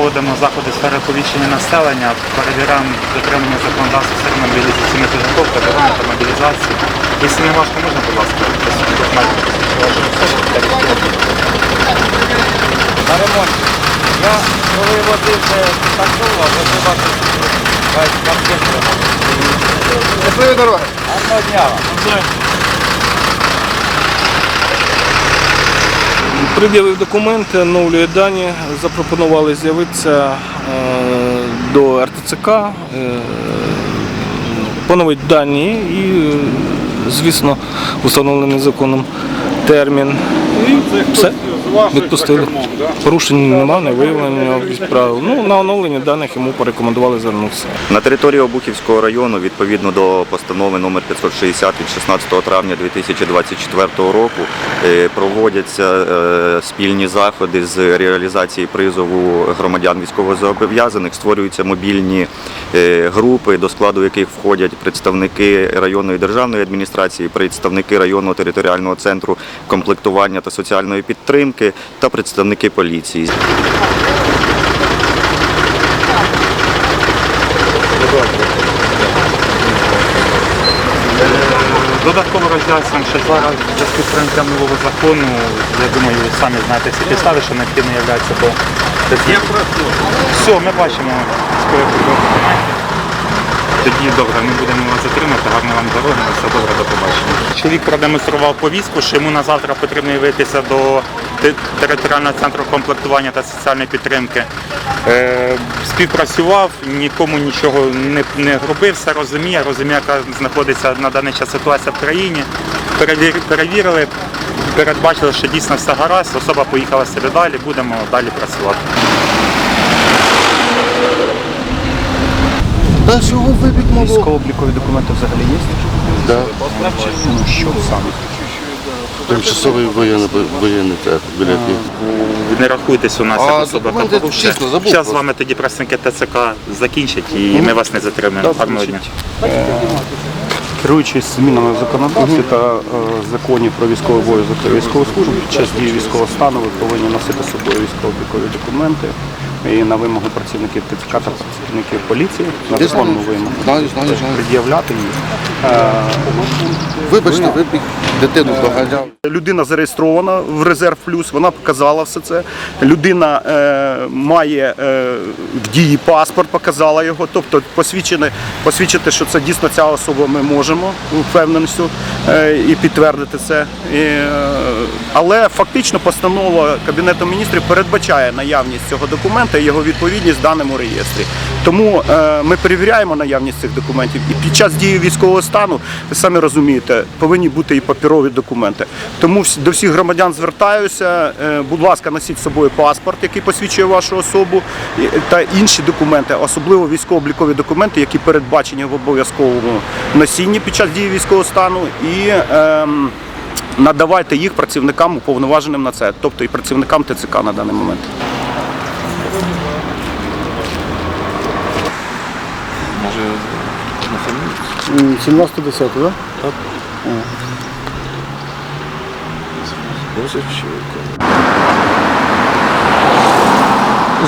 проводимо заходи з сфери оповіщення населення, перевіряємо дотримання законодавства сфері мобілізаційної підготовки, оборони та мобілізації. Якщо не важко, можна, будь ласка. На ремонт. Я коли водив це таксу, а ви бачите, весь ремонт. Щасливої дороги. Одного дня вам. Пред'явив документи, оновлює дані, запропонували з'явитися е, до РТЦК, е, поновити дані і, е, звісно, встановлений законом термін. І все, відпустили. Порушень немає, не виявлення правил. Ну, на оновлення даних йому порекомендували звернутися. На території Обухівського району, відповідно до постанови номер 560 від 16 травня 2024 року, е, проводяться е, спільні заходи з реалізації призову громадян військовозобов'язаних, створюються мобільні е, групи, до складу яких входять представники районної державної адміністрації, представники районного територіального центру комплектування та соціальної підтримки та представники поліції. Додатково роз'яснюємо, що зараз в зв'язку з прийняттям нового закону, я думаю, ви самі знаєте всі підстави, що необхідно є по статті. Все, ми бачимо військові документи. Тоді добре, ми будемо вас затримати, гарно вам дороги, все добре, до побачення. Чоловік продемонстрував повістку, що йому на завтра потрібно явитися до територіального центру комплектування та соціальної підтримки. Е, співпрацював, нікому нічого не, не робив, все розуміє, розуміє, яка знаходиться на даний час ситуація в країні. Перевір, перевірили, передбачили, що дійсно все гаразд, особа поїхала собі далі, будемо далі працювати. Та чого ви відмовили? Військово-облікові документи взагалі є? Да. Ну, що саме? Тимчасовий воєнний, воєнний театр, біля яких. Не рахуйтесь у нас як особа там порушує. Зараз з вами тоді представники ТЦК закінчать і ми вас не затримаємо. Гарного дня. Керуючись змінами в законодавстві та е, законів про військовий обов'язок та військову службу, під час дії військового стану ви повинні носити з собою військово-облікові документи і на вимогу працівників ТЦК та працівників поліції на законну вимогу Знаю, знаю, знаю. пред'являти їх. Вибачте, ви б дитину доганяв. Людина зареєстрована в резерв плюс, вона показала все це. Людина е, має е, в дії паспорт, показала його. Тобто посвідчене, посвідчити, що це дійсно ця особа ми можемо впевненістю е, і підтвердити це. І, е, але фактично постанова Кабінету міністрів передбачає наявність цього і його відповідність даному реєстрі. Тому е, ми перевіряємо наявність цих документів. І під час дії військового стану, ви самі розумієте, повинні бути і паперові документи. Тому до всіх громадян звертаюся. е, Будь ласка, носіть з собою паспорт, який посвідчує вашу особу, та інші документи, особливо військово-облікові документи, які передбачені в обов'язковому носінні під час дії військового стану. І ем, надавайте їх працівникам уповноваженим на це, тобто і працівникам ТЦК на даний момент. М, 17-10, да? Так.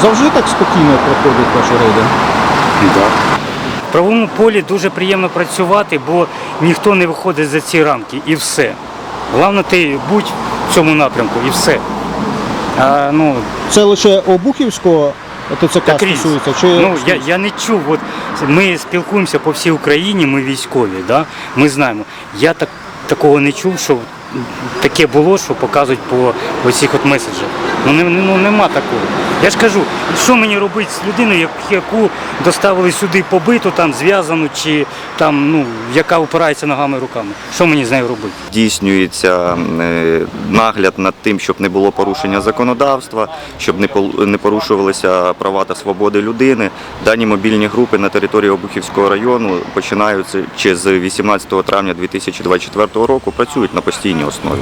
Завжди так спокійно проходять ваші рейди? В правовому полі дуже приємно працювати, бо ніхто не виходить за ці рамки і все. Головне, ти будь в цьому напрямку і все. А, ну, Це лише Обухівського ТЦК так різ. стосується? Чи Ну, я, я не чув. От, ми спілкуємося по всій Україні, ми військові, да? ми знаємо. Я так, такого не чув, що таке було, що показують по оцих от меседжах. Ну, не, ну нема такого. Я ж кажу, що мені робити з людиною, як- яку доставили сюди побиту, там зв'язану, чи там, ну, яка опирається ногами руками. Що мені з нею робити? здійснюється е, нагляд над тим, щоб не було порушення законодавства, щоб не не порушувалися права та свободи людини. Дані мобільні групи на території Обухівського району починаються чи з 18 травня 2024 року, працюють на постійній основі.